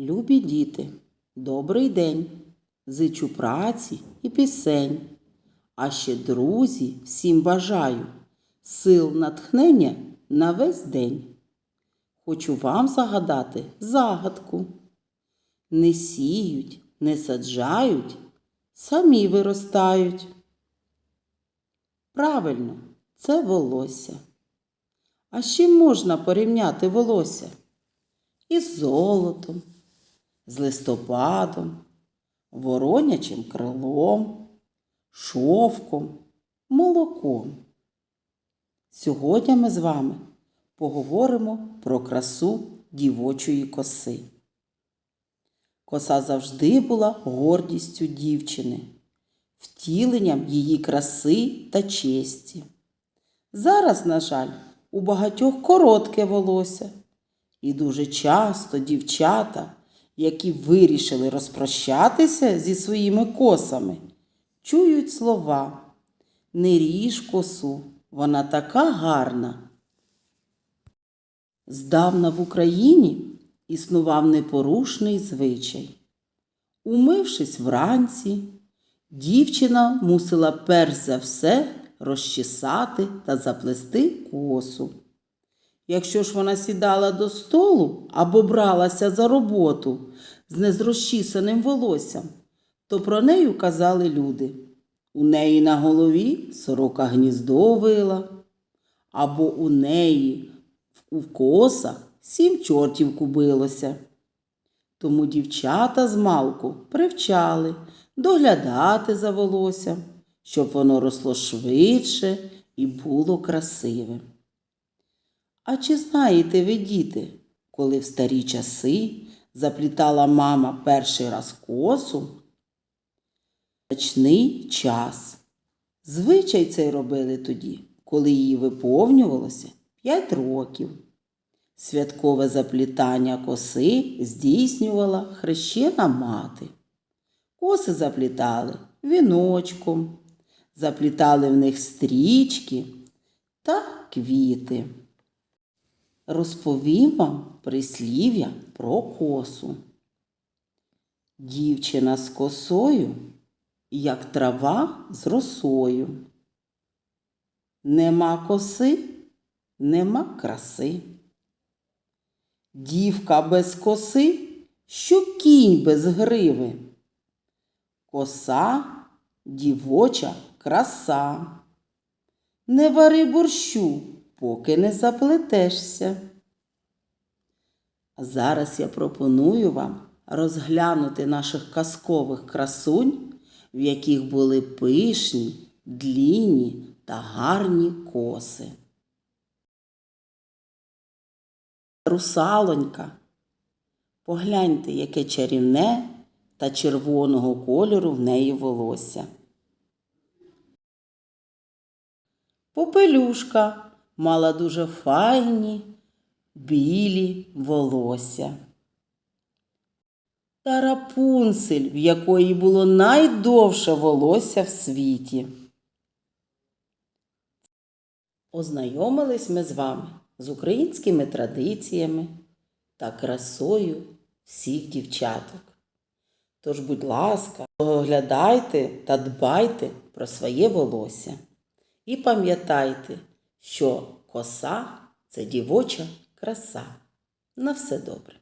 Любі діти, добрий день. Зичу праці і пісень. А ще друзі всім бажаю сил натхнення на весь день. Хочу вам загадати загадку. Не сіють, не саджають, самі виростають. Правильно, це волосся. А чим можна порівняти волосся? Із золотом, з листопадом, воронячим крилом, шовком, молоком. Сьогодні ми з вами поговоримо про красу дівочої коси. Коса завжди була гордістю дівчини, втіленням її краси та честі. Зараз, на жаль, у багатьох коротке волосся, і дуже часто дівчата, які вирішили розпрощатися зі своїми косами, чують слова Не ріж косу, вона така гарна. Здавна в Україні існував непорушний звичай. Умившись вранці, дівчина мусила перш за все розчесати та заплести косу. Якщо ж вона сідала до столу або бралася за роботу з незрозчісаним волоссям, то про неї казали люди. У неї на голові сорока гніздо вила, або у неї у косах сім чортів кубилося. Тому дівчата з малку привчали доглядати за волоссям, щоб воно росло швидше і було красивим. А чи знаєте ви, діти, коли в старі часи заплітала мама перший раз косу? Значний час. Звичай цей робили тоді, коли їй виповнювалося 5 років. Святкове заплітання коси здійснювала хрещена мати. Коси заплітали віночком, заплітали в них стрічки та квіти. Розповім вам прислів'я про косу. Дівчина з косою, як трава з росою. Нема коси, нема краси. Дівка без коси, що кінь без гриви. Коса дівоча краса. Не вари борщу, поки не заплетешся. А зараз я пропоную вам розглянути наших казкових красунь, в яких були пишні, длінні та гарні коси. Русалонька. Погляньте, яке чарівне та червоного кольору в неї волосся. Попелюшка мала дуже файні білі волосся. Та рапунцель, в якої було найдовше волосся в світі. Ознайомились ми з вами з українськими традиціями та красою всіх дівчаток. Тож, будь ласка, оглядайте та дбайте про своє волосся. І пам'ятайте, що коса це дівоча краса. На все добре.